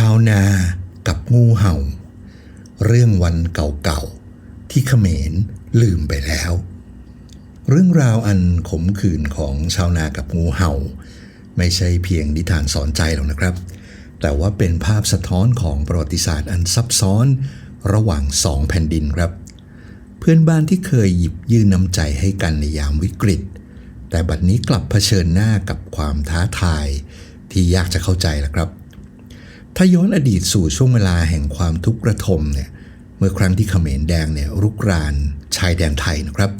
ชาวนากับงูเห่า เรื่องวันเก่าๆ ที่เขมรลืมไปแล้ว เรื่องราวอันขมขื่นของชาวนากับงูเห่า ไม่ใช่เพียงนิทานสอนใจหรอกนะครับ แต่ว่าเป็นภาพสะท้อนของประวัติศาสตร์อันซับซ้อนระหว่างสองแผ่นดินครับ เพื่อนบ้านที่เคยหยิบยื่นน้ำใจให้กันในยามวิกฤต แต่บัดนี้กลับเผชิญหน้ากับความท้าทายที่ยากจะเข้าใจละครับ ถ้าย้อนอดีตสู่ช่วงเวลาแห่งความทุกข์ระทมเนี่ยเมื่อครั้งที่เขมรแดงเนี่ยรุกรานชายแดนไทยนะครับ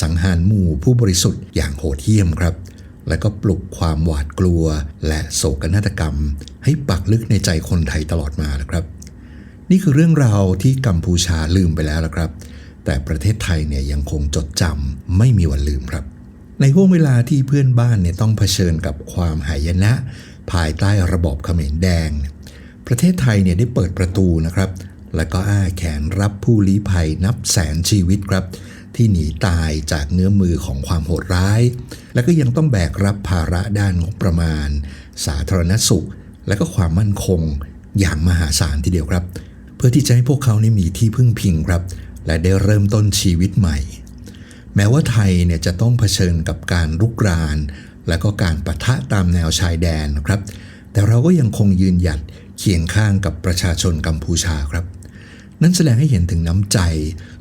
สังหารหมู่ผู้บริสุทธิ์อย่างโหดเหี้ยมครับ และก็ปลุกความหวาดกลัว และโศกนาฏกรรม ให้ปักลึกในใจคนไทยตลอดมานะครับ นี่คือเรื่องราวที่กัมพูชาลืมไปแล้วละครับ แต่ประเทศไทยเนี่ยยังคงจดจำไม่มีวันลืมครับ ในห่วงเวลาที่เพื่อนบ้านเนี่ยต้องเผชิญกับความหายนะ ภายใต้ระบอบเขมรแดง ประเทศไทยเนี่ยได้เปิดประตูนะครับ แล้วก็อ้าแขนรับผู้ลี้ภัยนับแสนชีวิตครับ ที่หนีตายจากเนื้อมือของความโหดร้าย แล้วก็ยังต้องแบกรับภาระด้านงบประมาณ สาธารณสุข และก็ความมั่นคงอย่างมหาศาลทีเดียวครับ เพื่อที่จะให้พวกเขานี่มีที่พึ่งพิงครับ และได้เริ่มต้นชีวิตใหม่ แม้ว่าไทยเนี่ยจะต้องเผชิญกับการรุกราน และก็การปะทะตามแนวชายแดนนะครับ แต่เราก็ยังคงยืนหยัด เคียงข้างกับประชาชนกัมพูชาครับ นั่นแสดงให้เห็นถึงน้ำใจ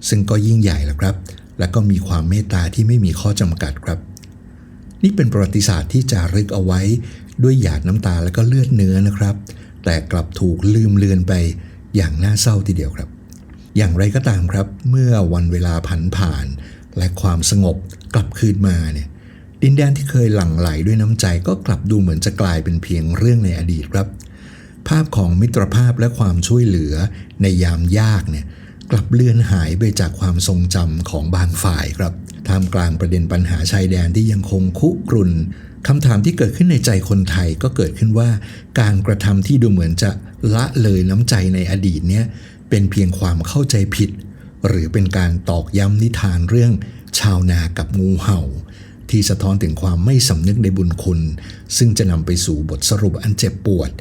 ซึ่งก็ยิ่งใหญ่แล้วครับ และก็มีความเมตตาที่ไม่มีข้อจำกัดครับ นี่เป็นประวัติศาสตร์ที่จารึกเอาไว้ด้วยหยาดน้ำตาและก็เลือดเนื้อนะครับ แต่กลับถูกลืมเลือนไปอย่างน่าเศร้าทีเดียวครับ อย่างไรก็ตามครับ เมื่อวันเวลาผันผ่าน และความสงบกลับคืนมาเนี่ยดินแดนที่เคยหลั่งไหลด้วยน้ำใจก็กลับดูเหมือนจะกลายเป็นเพียงเรื่องในอดีตครับ ภาพของมิตรภาพและความช่วยเหลือในยามยากเนี่ยกลับเลือนหายไปจากความทรงจำของบางฝ่ายครับท่ามกลางประเด็นปัญหาชายแดนที่ยังคงคุกรุ่นคำถามที่เกิดขึ้นในใจคนไทยก็เกิดขึ้นว่า การกระทำที่ดูเหมือนจะละเลยน้ำใจในอดีตเนี่ยเป็นเพียงความเข้าใจผิด หรือเป็นการตอกย้ำนิทานเรื่อง ชาวนากับงูเห่า ที่สะท้อนถึงความไม่สำนึกในบุญคุณ ซึ่งจะนำไปสู่บทสรุปอันเจ็บปวด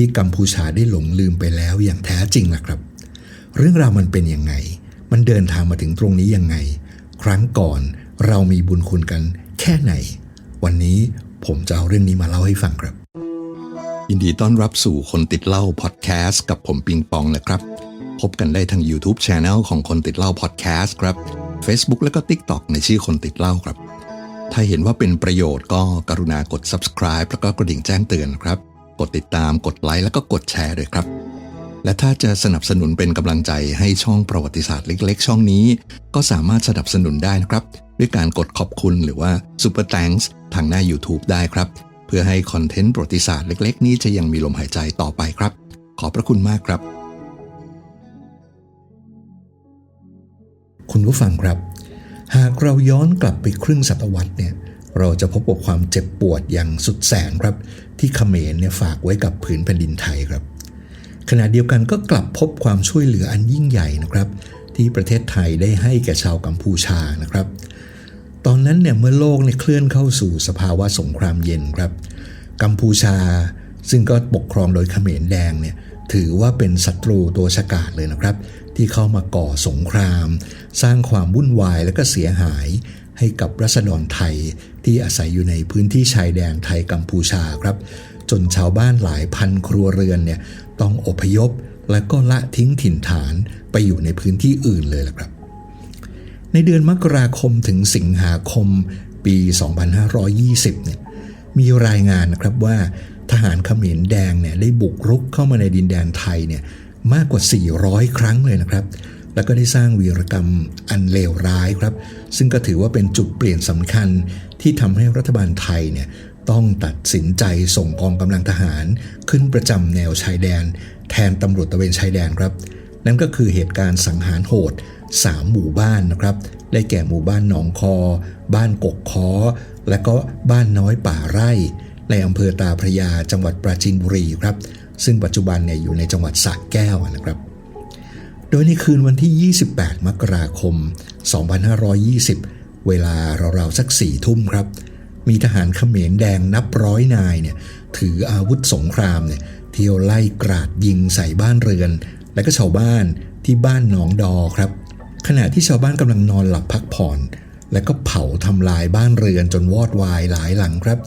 ที่กัมพูชาได้หลงลืมไปแล้วอย่างแท้จริงล่ะครับ เรื่องราวมันเป็นยังไง มันเดินทางมาถึงตรงนี้ยังไง ครั้งก่อนเรามีบุญคุณกันแค่ไหน วันนี้ผมจะเอาเรื่องนี้มาเล่าให้ฟังครับ ยินดีต้อนรับสู่คนติดเล่าพอดแคสต์กับผมปิงปองนะครับ พบกันได้ทาง YouTube c h anel ของคนติดเล่าพอดแคสต์ครับ Facebook แล้วก็ TikTok ในชื่อคนติดเล่าครับ ถ้าเห็นว่าเป็นประโยชน์ก็กรุณากด subscribe แล้วก็กระดิ่งแจ้งเตือนครับ กดติดตามกดไลค์แล้วก็กดแชร์ด้วยครับ และถ้าจะสนับสนุนเป็นกำลังใจให้ช่องประวัติศาสตร์เล็ก ๆ ช่องนี้ ก็สามารถสนับสนุนได้นะครับ ด้วยการกดขอบคุณหรือว่า Super Thanks ทางหน้า YouTube ได้ครับ เพื่อให้คอนเทนต์ประวัติศาสตร์เล็ก ๆ นี้จะยังมีลมหายใจต่อไปครับ ขอบพระคุณมากครับ คุณผู้ฟังครับ หากเราย้อนกลับไปครึ่งศตวรรษเนี่ยเราจะพบกับความเจ็บปวดอย่างสุดแสนครับ ที่เขมรเนี่ยฝากไว้กับผืนแผ่นดินไทยครับ ขณะเดียวกันก็กลับพบความช่วยเหลืออันยิ่งใหญ่นะครับ ที่ประเทศไทยได้ให้แก่ชาวกัมพูชานะครับ ตอนนั้นเนี่ยเมื่อโลกเนี่ยเคลื่อนเข้าสู่สภาวะสงครามเย็นครับ กัมพูชาซึ่งก็ปกครองโดยเขมรแดงเนี่ยถือว่าเป็นศัตรูตัวฉกาจเลยนะครับ ที่เข้ามาก่อสงคราม สร้างความวุ่นวายและก็เสียหาย ให้กับรัษฎรไทยที่อาศัยอยู่ในพื้นที่ชายแดนไทยกัมพูชาครับ จนชาวบ้านหลายพันครัวเรือนเนี่ยต้องอพยพและก็ละทิ้งถิ่นฐานไปอยู่ในพื้นที่อื่นเลยละครับ ในเดือนมกราคมถึงสิงหาคมปี 2520 เนี่ยมีรายงานนะครับว่าทหารเขมรแดงเนี่ยได้บุกรุกเข้ามาในดินแดนไทยเนี่ยมากกว่า 400 ครั้งเลยนะครับ แล้วก็ได้สร้างวีรกรรมอันเลวร้ายครับ ซึ่งก็ถือว่าเป็นจุดเปลี่ยนสำคัญที่ทำให้รัฐบาลไทยเนี่ยต้องตัดสินใจส่งกองกำลังทหาร ขึ้นประจำแนวชายแดน แทนตำรวจตะเวนชายแดนครับ นั่นก็คือเหตุการณ์สังหารโหด 3 หมู่บ้านนะครับ ได้แก่หมู่บ้านหนองคอ บ้านกกคอ และก็บ้านน้อยป่าไร่ ในอำเภอตาพระยาจังหวัดปราจีนบุรีครับ ซึ่งปัจจุบันเนี่ยอยู่ในจังหวัดสระแก้วนะครับ โดยในคืนวันที่ 28 มกราคม 2520 เวลาราวๆสักสี่ทุ่มครับ มีทหารเขมรแดงนับร้อยนายเนี่ยถืออาวุธสงครามเนี่ยเที่ยวไล่กราดยิงใส่บ้านเรือน และก็ชาวบ้านที่บ้านหนองดอครับ ขณะที่ชาวบ้านกำลังนอนหลับพักผ่อน และก็เผาทำลายบ้านเรือนจนวอดวายหลายหลังครับ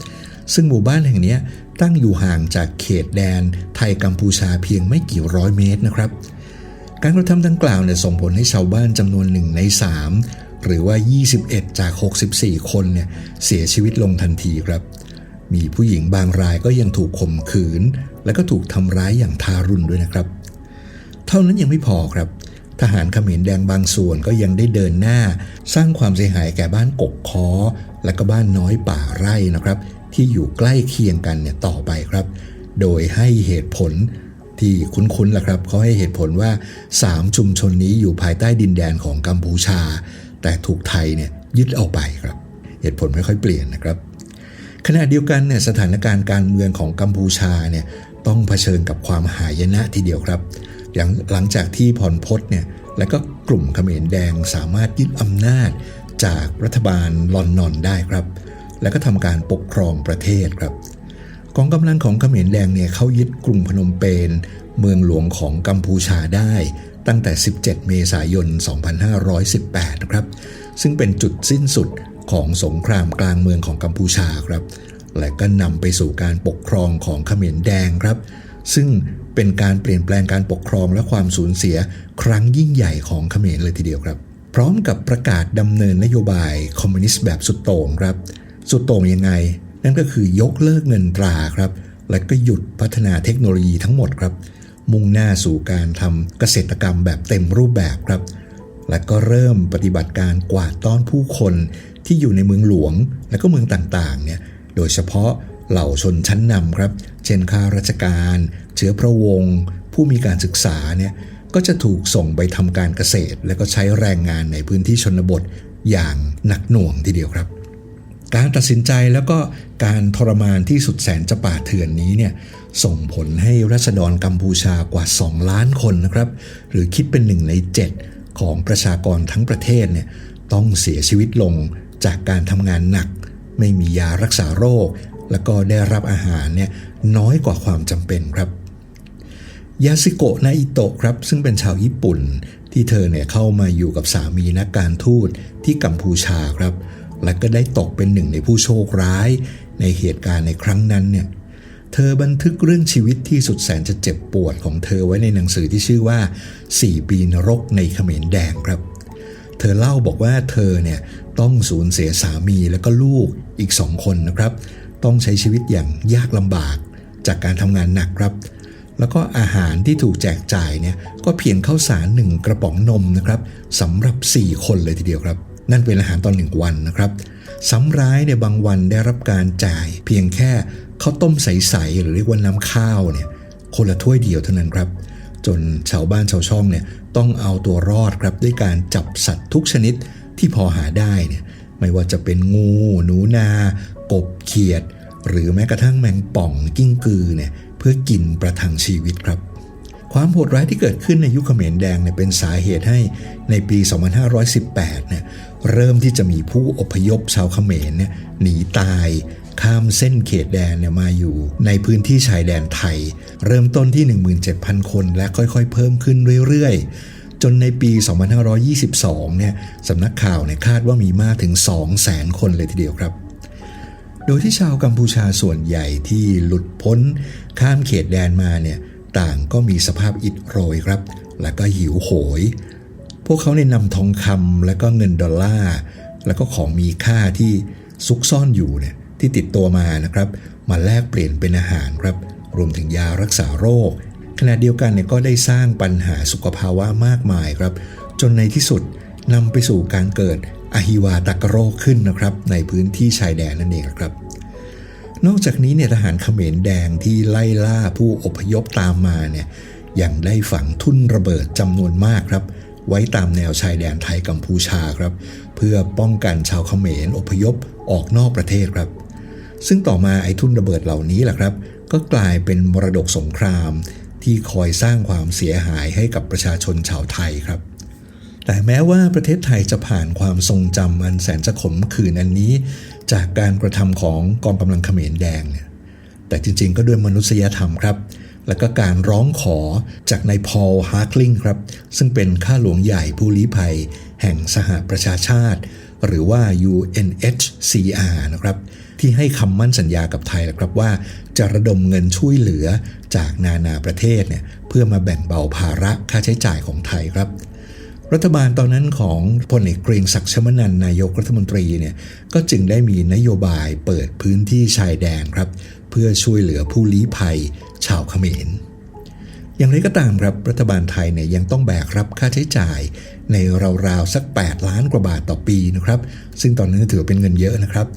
ซึ่งหมู่บ้านแห่งนี้ตั้งอยู่ห่างจากเขตแดนไทยกัมพูชาเพียงไม่กี่ร้อยเมตรนะครับ การกระทำดังกล่าวเนี่ยส่งผลให้ชาวบ้านจำนวนหนึ่งใน3หรือว่า 21 จาก 64 คนเนี่ยเสียชีวิตลงทันทีครับ มีผู้หญิงบางรายก็ยังถูกข่มขืน และก็ถูกทำร้ายอย่างทารุณด้วยนะครับ เท่านั้นยังไม่พอครับ ทหารเขมรแดงบางส่วนก็ยังได้เดินหน้า สร้างความเสียหายแก่บ้านกกคอและก็บ้านน้อยป่าไร่นะครับ ที่อยู่ใกล้เคียงกันเนี่ยต่อไปครับ โดยให้เหตุผล ที่คุ้นๆแหละครับเขาให้เหตุผลว่า 3 ชุมชนนี้อยู่ภายใต้ดินแดนของกัมพูชา แต่ถูกไทยเนี่ยยึดเอาไปครับ เหตุผลไม่ค่อยเปลี่ยนนะครับ ขณะเดียวกันเนี่ยสถานการณ์การเมืองของกัมพูชาเนี่ยต้องเผชิญกับความหายนะทีเดียวครับอย่างหลังจากที่พรพศเนี่ยและก็กลุ่มเขมรแดงสามารถยึดอำนาจจากรัฐบาลลอนนอนได้ครับ และก็ทำการปกครองประเทศครับ กองกำลังของเขมรแดงเนี่ยเขายึดกรุงพนมเปญเมืองหลวงของกัมพูชาได้ตั้งแต่ 17 เมษายน 2518 นะครับ ซึ่งเป็นจุดสิ้นสุดของสงครามกลางเมืองของกัมพูชาครับ และก็นำไปสู่การปกครองของเขมรแดงครับ ซึ่งเป็นการเปลี่ยนแปลงการปกครองและความสูญเสียครั้งยิ่งใหญ่ของเขมรเลยทีเดียวครับ พร้อมกับประกาศดำเนินนโยบายคอมมิวนิสต์แบบสุดโต่งครับ สุดโต่งยังไง นั่นก็คือยกเลิกเงินตราครับ และก็หยุดพัฒนาเทคโนโลยีทั้งหมดครับ มุ่งหน้าสู่การทำเกษตรกรรมแบบเต็มรูปแบบครับ และก็เริ่มปฏิบัติการกวาดต้อนผู้คนที่อยู่ในเมืองหลวง และก็เมืองต่างๆเนี่ยโดยเฉพาะเหล่าชนชั้นนำครับ เช่นข้าราชการ เชื้อพระวงศ์ผู้มีการศึกษาเนี่ยก็จะถูกส่งไปทำการเกษตร และก็ใช้แรงงานในพื้นที่ชนบทอย่างหนักหน่วงทีเดียวครับ การตัดสินใจแล้วก็การทรมานที่สุดแสนจะป่าเถื่อนนี้เนี่ยส่งผลให้รัษฎรกัมพูชากว่า 2 ล้านคนนะครับ หรือคิดเป็นหนึ่งใน 7 ของประชากรทั้งประเทศเนี่ยต้องเสียชีวิตลงจากการทำงานหนัก ไม่มียารักษาโรค แล้วก็ได้รับอาหารเนี่ยน้อยกว่าความจำเป็นครับยาซิโกะนาอิโตะครับ ซึ่งเป็นชาวญี่ปุ่นที่เธอเนี่ยเข้ามาอยู่กับสามีนักการทูตที่กัมพูชาครับ และก็ได้ตกเป็นหนึ่งในผู้โชคร้ายในเหตุการณ์ในครั้งนั้นเนี่ยเธอบันทึกเรื่องชีวิตที่สุดแสนจะเจ็บปวดของเธอไว้ในหนังสือที่ชื่อว่า 4 ปีนรกในเขมรแดงครับ เธอเล่าบอกว่าเธอเนี่ยต้องสูญเสียสามีแล้วก็ลูกอีกสองคนนะครับ ต้องใช้ชีวิตอย่างยากลำบากจากการทำงานหนักครับ แล้วก็อาหารที่ถูกแจกจ่ายเนี่ยก็เพียงข้าวสารหนึ่งกระป๋องนมนะครับสำหรับ 4 คนเลยทีเดียวครับ นั่นเป็นอาหารตอนหนึ่งวันนะครับซ้ำร้ายในบางวันได้รับการจ่ายเพียงแค่ข้าวต้มใสๆหรือเรียกว่าน้ำข้าวเนี่ยคนละถ้วยเดียวเท่านั้นครับ จนชาวบ้านชาวช่องเนี่ยต้องเอาตัวรอดครับด้วยการจับสัตว์ทุกชนิดที่พอหาได้เนี่ยไม่ว่าจะเป็นงู หนูนา กบเขียด หรือแม้กระทั่งแมงป่องกิ้งกือเนี่ยเพื่อกินประทังชีวิตครับ ความโหดร้ายที่เกิดขึ้นในยุคเขมรแดงเนี่ยเป็นสาเหตุให้ในปี 2518เนี่ยเริ่มที่จะมีผู้อพยพชาวเขมรเนี่ยหนีตายข้ามเส้นเขตแดนเนี่ยมาอยู่ในพื้นที่ชายแดนไทย เริ่มต้นที่ 17,000 คนและค่อยๆ เพิ่มขึ้นเรื่อยๆ จนในปี 2522 เนี่ยสำนักข่าวเนี่ยคาดว่ามีมากถึง 200,000 คนเลยทีเดียวครับ โดยที่ชาวกัมพูชาส่วนใหญ่ที่หลุดพ้นข้ามเขตแดนมาเนี่ย ต่างก็มีสภาพอิดโรยครับ และก็หิวโหย พวกเขาในนำทองคำและก็เงินดอลลาร์แล้วก็ของมีค่าที่ซุกซ่อนอยู่เนี่ยที่ติดตัวมานะครับ มาแลกเปลี่ยนเป็นอาหารครับ รวมถึงยารักษาโรค ขณะเดียวกันเนี่ยก็ได้สร้างปัญหาสุขภาวะมากมายครับ จนในที่สุดนำไปสู่การเกิดอหิวาตกโรคขึ้นนะครับ ในพื้นที่ชายแดนนั่นเองครับ นอกจากนี้เนี่ยทหารเขมรแดงที่ไล่ล่าผู้อพยพตามมาเนี่ยยังได้ฝังทุ่นระเบิดจำนวนมากครับ ไว้ตามแนวชายแดนไทยกัมพูชาครับ เพื่อป้องกันชาวเขมรอพยพออกนอกประเทศครับ ซึ่งต่อมาไอ้ทุ่นระเบิดเหล่านี้แหละครับ ก็กลายเป็นมรดกสงครามที่คอยสร้างความเสียหายให้กับประชาชนชาวไทยครับ แต่แม้ว่าประเทศไทยจะผ่านความทรงจำอันแสนจะขมขื่นอันนี้ จากการกระทำของกองกำลังเขมรแดงเนี่ยแต่จริงๆ ก็ด้วยมนุษยธรรมครับ และก็การร้องขอจากนายพอลฮาร์กลิงครับ ซึ่งเป็นข้าหลวงใหญ่ผู้ลี้ภัย แห่งสหประชาชาติ หรือว่า UNHCR นะครับ ที่ให้คำมั่นสัญญากับไทยนะครับว่า จะระดมเงินช่วยเหลือจากนานาประเทศเนี่ยเพื่อมาแบ่งเบาภาระค่าใช้จ่ายของไทยครับ รัฐบาลตอนนั้นของพลเอกเกรียงศักดิ์ชมนันนายกรัฐมนตรีเนี่ยก็จึงได้มีนโยบายเปิดพื้นที่ชายแดนครับ เพื่อช่วยเหลือผู้ลี้ภัยชาวเขมร อย่างไรก็ตามครับรัฐบาลไทยเนี่ยยังต้องแบกรับค่าใช้จ่าย ในราวๆสัก 8 ล้านกว่าบาทต่อปีนะครับ ซึ่งตอนนั้นถือเป็นเงินเยอะนะครับ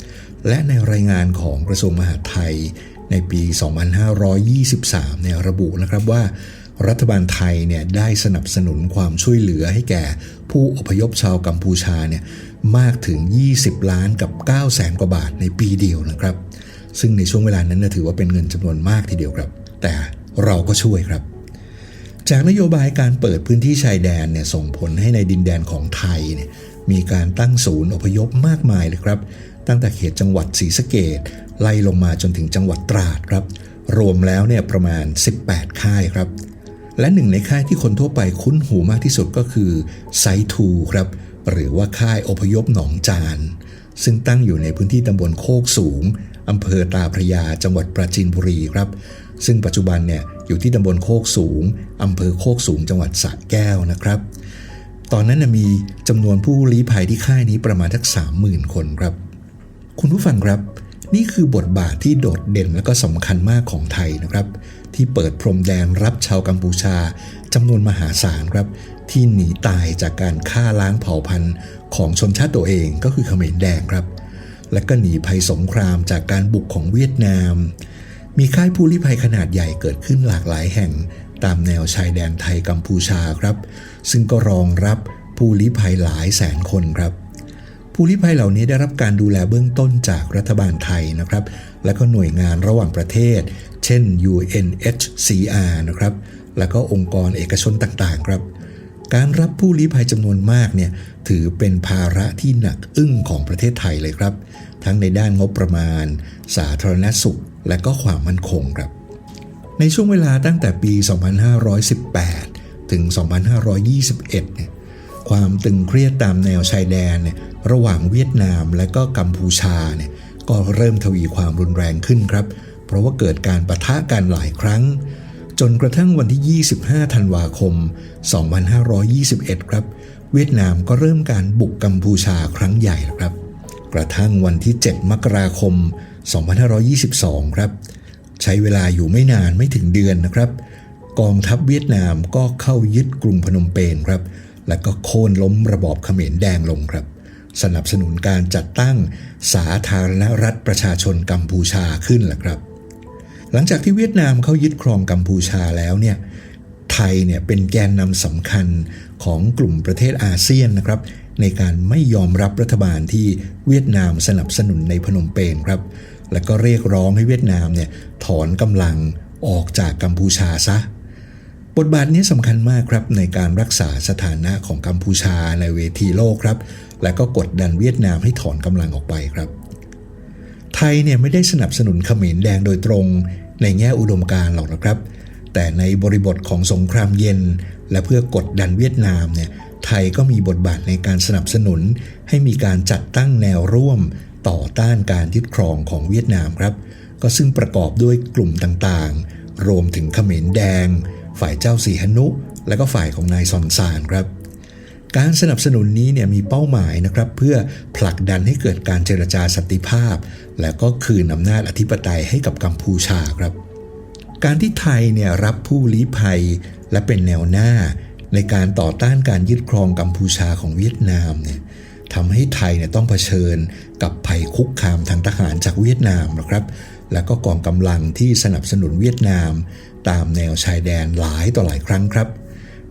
และในรายงานของกระทรวงมหาดไทยในปี 2523เนี่ยระบุนะครับว่า รัฐบาลไทยเนี่ยได้สนับสนุนความช่วยเหลือให้แก่ผู้อพยพชาวกัมพูชาเนี่ยมากถึง 20 ล้านกับ 9 แสนกว่าบาทในปีเดียวนะครับ ซึ่งในช่วงเวลานั้นนะถือว่าเป็นเงินจำนวนมากทีเดียวครับ แต่เราก็ช่วยครับ จากนโยบายการเปิดพื้นที่ชายแดนเนี่ยส่งผลให้ในดินแดนของไทยเนี่ยมีการตั้งศูนย์อพยพมากมายเลยครับ ตั้งแต่เขตจังหวัดศรีสะเกดไล่ลงมาจนถึงจังหวัดตราดครับ รวมแล้วเนี่ยประมาณ 18 ค่ายครับ และหนึ่งในค่ายที่คนทั่วไปคุ้นหูมากที่สุดก็คือไซทูครับ หรือว่าค่ายอพยพหนองจาน ซึ่งตั้งอยู่ในพื้นที่ตำบลโคกสูงอำเภอตาพระยาจังหวัดปราจีนบุรีครับ ซึ่งปัจจุบันเนี่ยอยู่ที่ตำบลโคกสูงอำเภอโคกสูง จังหวัดสระแก้วนะครับ ตอนนั้นนะมีจำนวนผู้ลี้ภัยที่ค่ายนี้ประมาณทักสามหมื่นคนครับ คุณผู้ฟังครับ นี่คือบทบาทที่โดดเด่นและก็สำคัญมากของไทยนะครับ ที่เปิดพรมแดนรับชาวกัมพูชาจำนวนมหาศาลครับ ที่หนีตายจากการฆ่าล้างเผ่าพันธุ์ของชนชาติตัวเองก็คือเขมรแดงครับ และก็หนีภัยสงครามจากการบุกของเวียดนาม มีค่ายผู้ลี้ภัยขนาดใหญ่เกิดขึ้นหลากหลายแห่งตามแนวชายแดนไทยกัมพูชาครับ ซึ่งก็รองรับผู้ลี้ภัยหลายแสนคนครับ ผู้ลี้ภัยเหล่านี้ได้รับการดูแลเบื้องต้นจากรัฐบาลไทยนะครับ และก็หน่วยงานระหว่างประเทศ เช่น UNHCR นะครับ แล้วก็องค์กรเอกชนต่างๆ ครับ การรับผู้ลี้ภัยจำนวนมากเนี่ยถือเป็นภาระที่หนักอึ้งของประเทศไทยเลยครับ ทั้งในด้านงบประมาณ สาธารณสุข และก็ความมั่นคงครับ ในช่วงเวลาตั้งแต่ปี 2518 ถึง 2521 เนี่ยความตึงเครียดตามแนวชายแดนเนี่ย ระหว่างเวียดนามและก็กัมพูชาเนี่ยก็เริ่มทวีความรุนแรงขึ้นครับ เพราะว่าเกิดการประทะกันหลายครั้ง จนกระทั่งวันที่ 25 ธันวาคม 2521 ครับ เวียดนามก็เริ่มการบุกกัมพูชาครั้งใหญ่ครับ กระทั่งวันที่ 7 มกราคม 2522 ครับ ใช้เวลาอยู่ไม่นานไม่ถึงเดือนนะครับ กองทัพเวียดนามก็เข้ายึดกรุงพนมเปญครับ และก็โค่นล้มระบอบเขมรแดงลงครับ สนับสนุนการจัดตั้งสาธารณรัฐประชาชนกัมพูชาขึ้นแหละครับ หลังจากที่เวียดนามเข้ายึดครองกัมพูชาแล้วเนี่ยไทยเนี่ยเป็นแกนนำสำคัญของกลุ่มประเทศอาเซียนนะครับ ในการไม่ยอมรับรัฐบาลที่เวียดนามสนับสนุนในพนมเปญครับ และก็เรียกร้องให้เวียดนามเนี่ยถอนกำลังออกจากกัมพูชาซะบทบาทนี้สำคัญมากครับในการรักษาสถานะของกัมพูชาในเวทีโลกครับ และก็กดดันเวียดนามให้ถอนกำลังออกไปครับ ไทยเนี่ยไม่ได้สนับสนุนเขมรแดงโดยตรงในแง่อุดมการหรอกนะครับ แต่ในบริบทของสงครามเย็น และเพื่อกดดันเวียดนามเนี่ยไทยก็มีบทบาทในการสนับสนุน ให้มีการจัดตั้งแนวร่วมต่อต้านการยึดครองของเวียดนามครับ ก็ซึ่งประกอบด้วยกลุ่มต่างๆ รวมถึงเขมรแดง ฝ่ายเจ้าสีหนุ และก็ฝ่ายของนายซอนซานครับ การสนับสนุนนี้เนี่ยมีเป้าหมายนะครับ เพื่อผลักดันให้เกิดการเจรจาสันติภาพ และก็คืนอำนาจอธิปไตยให้กับกัมพูชาครับ การที่ไทยเนี่ยรับผู้ลี้ภัยและเป็นแนวหน้า ในการต่อต้านการยึดครองกัมพูชาของเวียดนามเนี่ยทำให้ไทยเนี่ยต้องเผชิญกับภัยคุกคามทางทหารจากเวียดนามนะครับ และก็กองกำลังที่สนับสนุนเวียดนาม ตามแนวชายแดนหลายต่อหลายครั้งครับ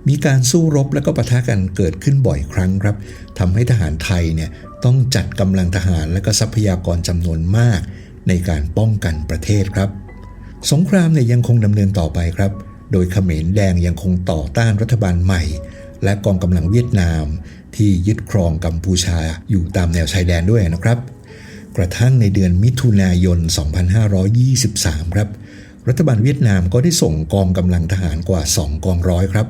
มีการสู้รบและก็ปะทะกันเกิดขึ้นบ่อยครั้งครับทำให้ทหารไทยเนี่ยต้องจัดกำลังทหารและก็ทรัพยากรจำนวนมาก ในการป้องกันประเทศครับ สงครามเนี่ยยังคงดำเนินต่อไปครับ โดยเขมรแดงยังคงต่อต้านรัฐบาลใหม่ และกองกำลังเวียดนาม ที่ยึดครองกัมพูชาอยู่ตามแนวชายแดนด้วยนะครับ กระทั่งในเดือนมิถุนายน 2523 ครับรัฐบาลเวียดนามก็ได้ส่งกองกำลังทหารกว่า 2 กองร้อยครับ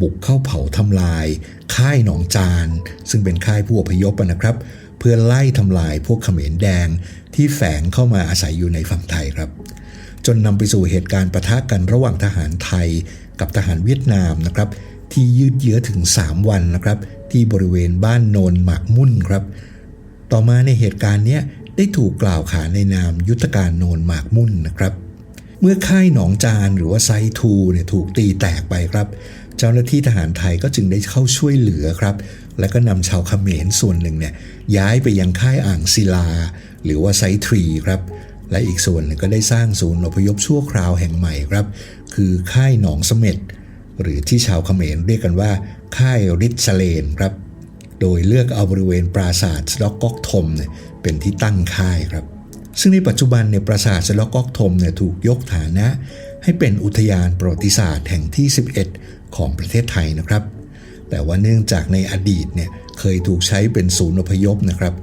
บุกเข้าเผาทำลาย ค่ายหนองจาน ซึ่งเป็นค่ายผู้อพยพนะครับ เพื่อไล่ทำลายพวกเขมรแดงที่แฝงเข้ามาอาศัยอยู่ในฝั่งไทยครับ จนนำไปสู่เหตุการณ์ปะทะกันระหว่างทหารไทย กับทหารเวียดนามนะครับ ที่ยืดเยื้อถึง 3 วันนะครับ ที่บริเวณบ้านโนนหมากมุ่นครับ ต่อมาในเหตุการณ์นี้ได้ถูกกล่าวขานในนามยุทธการโนนหมากมุ่นนะครับเมื่อค่ายหนองจานหรือว่าไซทูเนี่ยถูกตีแตกไปครับ เจ้าหน้าที่ทหารไทยก็จึงได้เข้าช่วยเหลือครับ และก็นำชาวเขมรส่วนหนึ่งเนี่ยย้ายไปยังค่ายอ่างศิลา หรือว่าไซทรีครับ และอีกส่วนหนึ่งก็ได้สร้างศูนย์อพยพชั่วคราวแห่งใหม่ครับ คือค่ายหนองเสม็ดหรือที่ชาวเขมรเรียกกันว่า ค่ายริชเลนครับ โดยเลือกเอาบริเวณปราสาทสล็อกก๊อกทมเนี่ยเป็นที่ตั้งค่ายครับ ซึ่งในปัจจุบันเนี่ยปราสาทสล็อกก๊อกทมเนี่ยถูกยกฐานะ ให้เป็นอุทยานประวัติศาสตร์แห่งที่ 11 ของประเทศไทยนะครับ แต่ว่าเนื่องจากในอดีตเนี่ยเคยถูกใช้เป็นศูนย์อพยพนะครับ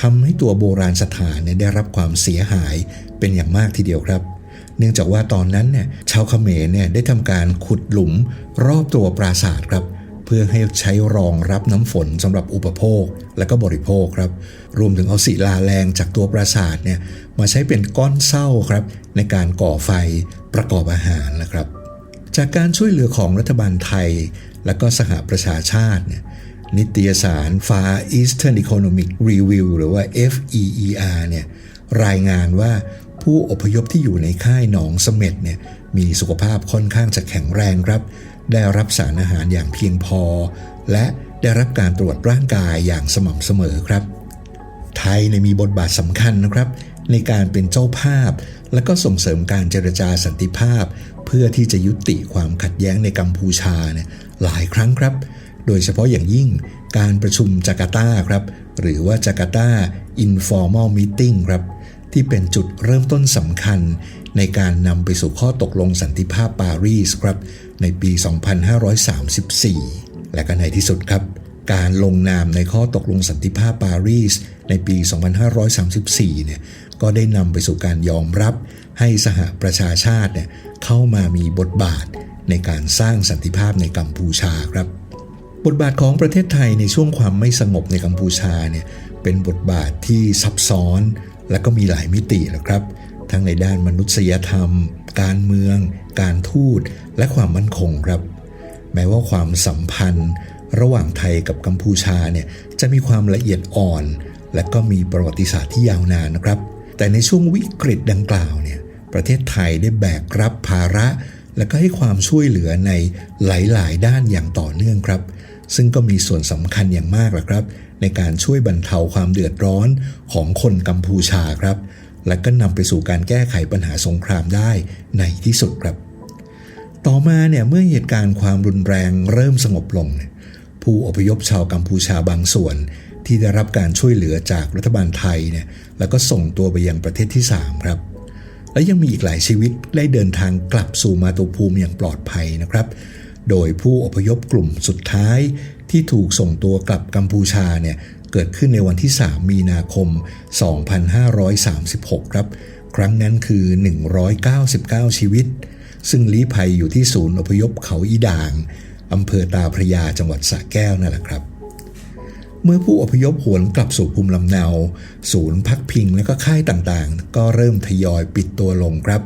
ทำให้ตัวโบราณสถานเนี่ยได้รับความเสียหายเป็นอย่างมากทีเดียวครับ เนื่องจากว่าตอนนั้นเนี่ยชาวเขมรเนี่ยได้ทำการขุดหลุมรอบตัวปราสาทครับ พื่อให้ใช้รองรับน้ำฝนสำหรับอุปโภคและก็บริโภคครับ รวมถึงเอาศิลาแรงจากตัวปราสาทเนี่ยมาใช้เป็นก้อนเศร้าครับ ในการก่อไฟประกอบอาหารนะครับ จากการช่วยเหลือของรัฐบาลไทย และก็สหประชาชาติเนี่ยนิตยสาร Far Eastern Economic Review หรือว่า FEER เนี่ยรายงานว่าผู้อพยพที่อยู่ในค่ายหนองเสม็ดเนี่ยมีสุขภาพค่อนข้างจะแข็งแรงครับ ได้รับสารอาหารอย่างเพียงพอ และได้รับการตรวจร่างกายอย่างสม่ำเสมอครับ ไทยในมีบทบาทสำคัญนะครับ ในการเป็นเจ้าภาพ และก็ส่งเสริมการเจรจาสันติภาพ เพื่อที่จะยุติความขัดแย้งในกัมพูชาเนี่ยหลายครั้งครับ โดยเฉพาะอย่างยิ่งการประชุมจาการ์ตาครับ หรือว่าจาการ์ตา Informal Meeting ครับที่เป็นจุดเริ่มต้นสำคัญในการนำไปสู่ข้อตกลงสันติภาพปารีสครับ ในปี 2534 และก็ในที่สุดครับ การลงนามในข้อตกลงสันติภาพปารีสในปี 2534 เนี่ยก็ได้นำไปสู่การยอมรับให้สหประชาชาติเนี่ยเข้ามามีบทบาทในการสร้างสันติภาพในกัมพูชาครับ บทบาทของประเทศไทยในช่วงความไม่สงบในกัมพูชาเนี่ยเป็นบทบาทที่ซับซ้อนและก็มีหลายมิตินะครับ ทั้งในด้านมนุษยธรรม การเมือง การทูต และความมั่นคงครับ แม้ว่าความสัมพันธ์ ระหว่างไทยกับกัมพูชาเนี่ยจะมีความละเอียดอ่อน และก็มีประวัติศาสตร์ที่ยาวนานนะครับ แต่ในช่วงวิกฤตดังกล่าวเนี่ยประเทศไทยได้แบกรับภาระ และก็ให้ความช่วยเหลือในหลาย ๆ ด้านอย่างต่อเนื่องครับ ซึ่งก็มีส่วนสำคัญอย่างมากละครับ ในการช่วยบรรเทาความเดือดร้อนของคนกัมพูชาครับ และก็นำไปสู่การแก้ไขปัญหาสงครามได้ในที่สุดครับ ต่อมาเนี่ยเมื่อเหตุการณ์ความรุนแรงเริ่มสงบลงเนี่ยผู้อพยพชาวกัมพูชาบางส่วน ที่ได้รับการช่วยเหลือจากรัฐบาลไทยเนี่ยแล้วก็ส่งตัวไปยังประเทศที่ 3 ครับ และยังมีอีกหลายชีวิตได้เดินทางกลับสู่มาตุภูมิอย่างปลอดภัยนะครับ โดยผู้อพยพกลุ่มสุดท้ายที่ถูกส่งตัวกลับกัมพูชาเนี่ย เกิดขึ้นในวันที่ 3 มีนาคม 2536 ครับ ครั้งนั้นคือ 199 ชีวิต ซึ่งลี้ภัยอยู่ที่ศูนย์อพยพเขาอีด่างอำเภอตาพระยาจังหวัดสระแก้วนั่นแหละครับ เมื่อผู้อพยพหวนกลับสู่ภูมิลำเนา ศูนย์พักพิงและก็ค่ายต่างๆ ก็เริ่มทยอยปิดตัวลงครับ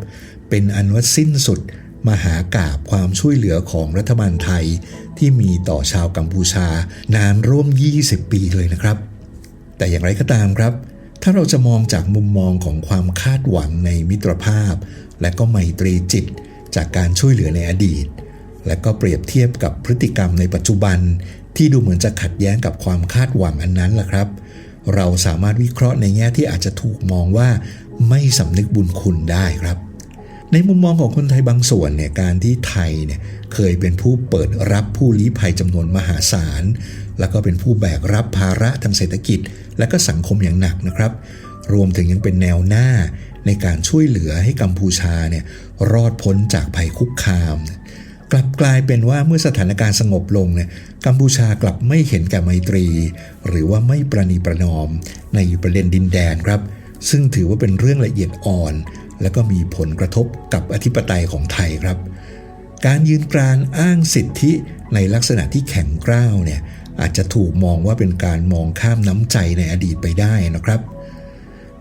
เป็นอันว่าสิ้นสุดมหากาบความช่วยเหลือของรัฐบาลไทย ที่มีต่อชาวกัมพูชานานร่วม 20 ปีเลยนะครับ แต่อย่างไรก็ตามครับ ถ้าเราจะมองจากมุมมองของความคาดหวังในมิตรภาพ และก็ไมตรีจิต จากการช่วยเหลือในอดีต และก็เปรียบเทียบกับพฤติกรรมในปัจจุบัน ที่ดูเหมือนจะขัดแย้งกับความคาดหวังอันนั้นล่ะครับ เราสามารถวิเคราะห์ในแง่ที่อาจจะถูกมองว่า ไม่สำนึกบุญคุณได้ครับ ในมุมมองของคนไทยบางส่วนเนี่ยการที่ไทยเนี่ยเคยเป็นผู้เปิดรับผู้ลี้ภัยจำนวนมหาศาล แล้วก็เป็นผู้แบกรับภาระทางเศรษฐกิจ และก็สังคมอย่างหนักนะครับ รวมถึงยังเป็นแนวหน้าในการช่วยเหลือให้กัมพูชาเนี่ยรอดพ้นจากภัยคุกคาม กลับกลายเป็นว่าเมื่อสถานการณ์สงบลงเนี่ยกัมพูชากลับไม่เห็นแก่ไมตรี หรือว่าไม่ประนีประนอมในประเด็นดินแดนครับ ซึ่งถือว่าเป็นเรื่องละเอียดอ่อน และก็มีผลกระทบกับอธิปไตยของไทยครับ การยืนกรานอ้างสิทธิในลักษณะที่แข็งกร้าวเนี่ยอาจจะถูกมองว่าเป็นการมองข้ามน้ำใจในอดีตไปได้นะครับ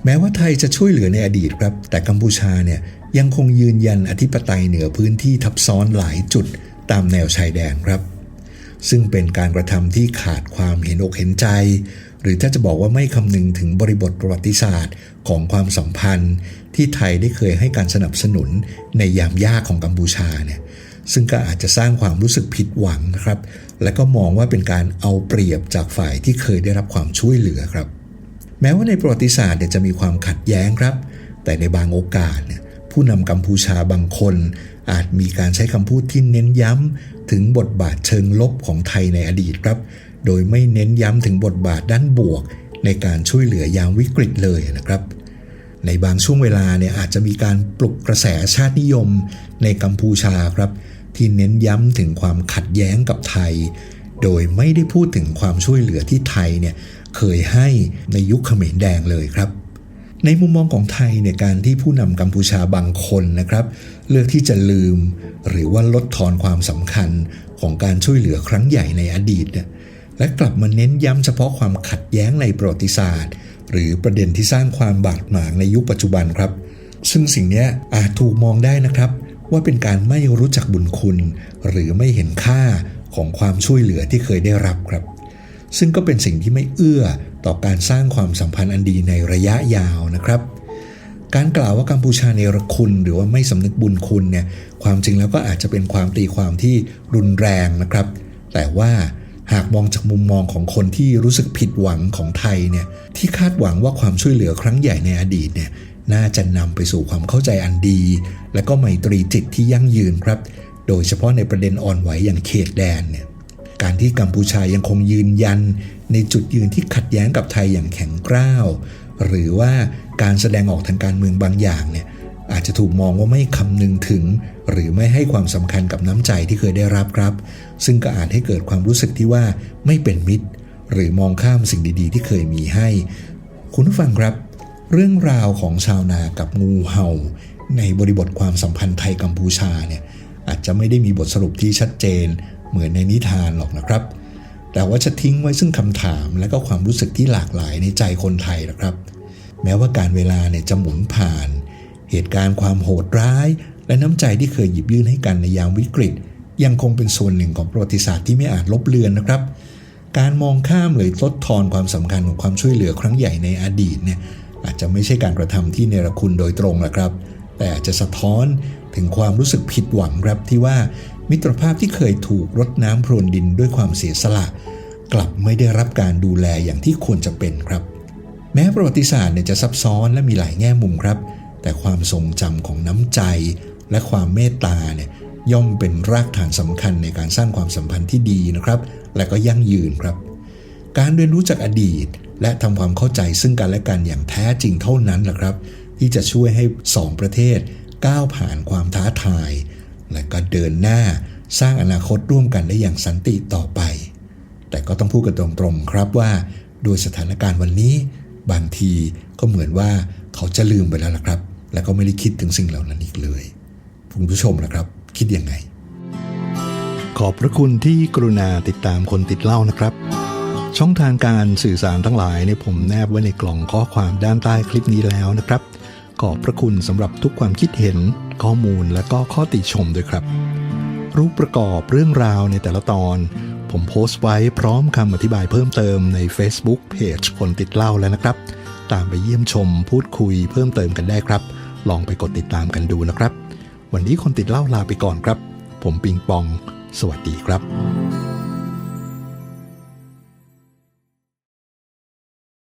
แม้ว่าไทยจะช่วยเหลือในอดีตครับ แต่กัมพูชาเนี่ยยังคงยืนยันอธิปไตยเหนือพื้นที่ทับซ้อนหลายจุดตามแนวชายแดนครับ ซึ่งเป็นการกระทำที่ขาดความเห็นอกเห็นใจ รือถ้าจะบอกว่าไม่คำนึงถึงบริบทประวัติศาสตร์ของความสัมพันธ์ ที่ไทยได้เคยให้การสนับสนุนในยามยากของกัมพูชาเนี่ยซึ่งก็อาจจะสร้างความรู้สึกผิดหวังนะครับ และก็มองว่าเป็นการเอาเปรียบจากฝ่ายที่เคยได้รับความช่วยเหลือครับ แม้ว่าในประวัติศาสตร์เนี่ยจะมีความขัดแย้งครับ แต่ในบางโอกาสเนี่ยผู้นำกัมพูชาบางคน อาจมีการใช้คำพูดที่เน้นย้ำถึงบทบาทเชิงลบของไทยในอดีตครับ โดยไม่เน้นย้ำถึงบทบาทด้านบวก ในการช่วยเหลือยามวิกฤตเลยนะครับ ในบางช่วงเวลาเนี่ยอาจจะมีการปลุกกระแสชาตินิยมในกัมพูชาครับ ที่เน้นย้ำถึงความขัดแย้งกับไทย โดยไม่ได้พูดถึงความช่วยเหลือที่ไทยเนี่ยเคยให้ในยุคเขมรแดงเลยครับในมุมมองของไทยเนี่ยการที่ผู้นำกัมพูชาบางคนนะครับ เลือกที่จะลืม หรือว่าลดทอนความสำคัญของการช่วยเหลือครั้งใหญ่ในอดีตเนี่ย และกลับมาเน้นย้ำเฉพาะความขัดแย้งในประวัติศาสตร์ หรือประเด็นที่สร้างความบาดหมางในยุคปัจจุบันครับ ซึ่งสิ่งนี้อาจถูกมองได้นะครับ ว่าเป็นการไม่รู้จักบุญคุณ หรือไม่เห็นค่าของความช่วยเหลือที่เคยได้รับครับ ซึ่งก็เป็นสิ่งที่ไม่เอื้อต่อการสร้างความสัมพันธ์อันดีในระยะยาวนะครับการกล่าวว่ากัมพูชาเนรคุณ หรือว่าไม่สำนึกบุญคุณเนี่ยความจริงแล้วก็อาจจะเป็นความตีความที่รุนแรงนะครับ แต่ว่า หากมองจากมุมมองของคนที่รู้สึกผิดหวังของไทยเนี่ยที่คาดหวังว่าความช่วยเหลือครั้งใหญ่ในอดีตเนี่ยน่าจะนำไปสู่ความเข้าใจอันดี และก็ไมตรีจิตที่ยั่งยืนครับ โดยเฉพาะในประเด็นอ่อนไหวอย่างเขตแดนเนี่ยการที่กัมพูชายังคงยืนยัน ในจุดยืนที่ขัดแย้งกับไทยอย่างแข็งกร้าว หรือว่าการแสดงออกทางการเมืองบางอย่างเนี่ย อาจจะถูกมองว่าไม่คำนึงถึง หรือไม่ให้ความสำคัญกับน้ำใจที่เคยได้รับครับ ซึ่งก็อาจให้เกิดความรู้สึกที่ว่าไม่เป็นมิตร หรือมองข้ามสิ่งดีๆ ที่เคยมีให้ คุณผู้ฟังครับ เรื่องราวของชาวนากับงูเห่า ในบริบทความสัมพันธ์ไทยกัมพูชาเนี่ยอาจจะไม่ได้มีบทสรุปที่ชัดเจน เหมือนในนิทานหรอกนะครับ แต่ว่าจะทิ้งไว้ซึ่งคำถามและก็ความรู้สึกที่หลากหลายในใจคนไทยนะครับ แม้ว่าการเวลาเนี่ยจะหมุนผ่าน เหตุการณ์ความโหดร้าย และน้ำใจที่เคยหยิบยื่นให้กันในยามวิกฤต ยังคงเป็นส่วนหนึ่งของประวัติศาสตร์ที่ไม่อาจลบเลือนนะครับ การมองข้ามหรือลดทอนความสำคัญของความช่วยเหลือครั้งใหญ่ในอดีตเนี่ยอาจจะไม่ใช่การกระทำที่เนรคุณโดยตรงนะครับ แต่อาจจะสะท้อนถึงความรู้สึกผิดหวังครับที่ว่ามิตรภาพที่เคยถูกรดน้ำพรวนดินด้วยความเสียสละ กลับไม่ได้รับการดูแลอย่างที่ควรจะเป็นครับ แม้ประวัติศาสตร์เนี่ยจะซับซ้อนและมีหลายแง่มุมครับ แต่ความทรงจำของน้ำใจและความเมตตาเนี่ยย่อมเป็นรากฐานสำคัญในการสร้างความสัมพันธ์ที่ดีนะครับ และก็ยั่งยืนครับ การเรียนรู้จากอดีต และทำความเข้าใจซึ่งกันและกันอย่างแท้จริงเท่านั้นแหละครับ ที่จะช่วยให้สองประเทศก้าวผ่านความท้าทาย และก็เดินหน้าสร้างอนาคตร่วมกันได้อย่างสันติต่อไป แต่ก็ต้องพูดกันตรงๆครับว่า โดยสถานการณ์วันนี้ บางทีก็เหมือนว่าเขาจะลืมไปแล้วล่ะครับ และก็ไม่ได้คิดถึงสิ่งเหล่านั้นอีกเลยคุณผู้ชมนะครับ คิดยังไง ขอบพระคุณที่กรุณาติดตามคนติดเล่านะครับ ช่องทางการสื่อสารทั้งหลายเนี่ยผมแนบไว้ในกล่องข้อความด้านใต้คลิปนี้แล้วนะครับ ขอบพระคุณสำหรับทุกความคิดเห็น ข้อมูลและก็ข้อติชมด้วยครับ รูปประกอบเรื่องราวในแต่ละตอน ผมโพสต์ไว้พร้อมคำอธิบายเพิ่มเติมใน Facebook Page คนติดเล่าแล้วนะครับ ตามไปเยี่ยมชมพูดคุยเพิ่มเติมกันได้ครับ ลองไปกดติดตามกันดูนะครับ วันนี้คนติดเล่าลาไปก่อนครับ ผมปิงปอง สวัสดีครับ